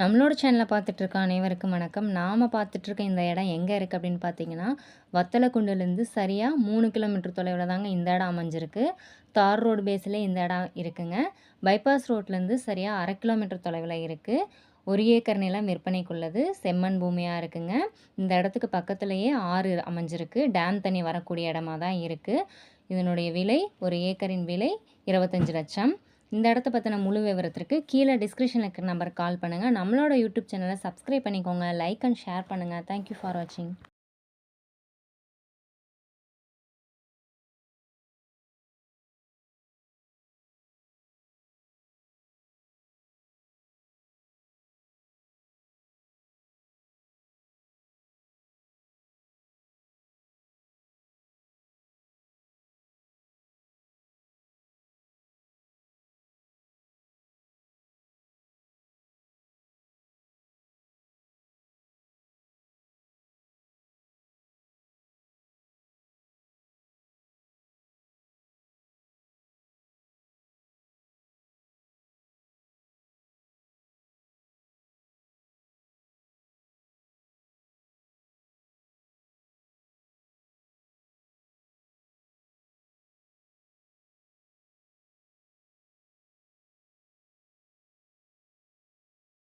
நம்மளோட சேனலை பார்த்துட்ருக்க அனைவருக்கும் வணக்கம். நாம் பார்த்துட்ருக்க இந்த இடம் எங்கே இருக்குது அப்படின்னு பார்த்தீங்கன்னா வத்தலக்குண்டுலேருந்து சரியாக மூணு கிலோமீட்டர் தொலைவில் தாங்க இந்த இடம் அமைஞ்சிருக்கு. தார் ரோடு பேஸில் இந்த இடம் இருக்குங்க. பைபாஸ் ரோட்லேருந்து சரியாக அரை கிலோமீட்டர் தொலைவில் இருக்குது ஒரு ஏக்கர் நிலம் விற்பனைக்குள்ளது. செம்மண் பூமியாக இருக்குங்க. இந்த இடத்துக்கு பக்கத்துலேயே ஆறு அமைஞ்சிருக்கு. டேம் தண்ணி வரக்கூடிய இடமா தான் இருக்குது இதனுடைய விலை ஒரு ஏக்கரின் விலை இருபத்தஞ்சி லட்சம். இந்த இடத்த பற்றின முழு விவரத்திற்கு கீழே டிஸ்கிரிப்ஷனில் இருக்கிற நம்பருக்கு கால் பண்ணுங்கள் நம்மளோட யூடியூப் சேனலை சப்ஸ்கிரைப் பண்ணிக்கோங்க. லைக் அண்ட் ஷேர் பண்ணுங்கள் தேங்க்யூ ஃபார் வாட்சிங்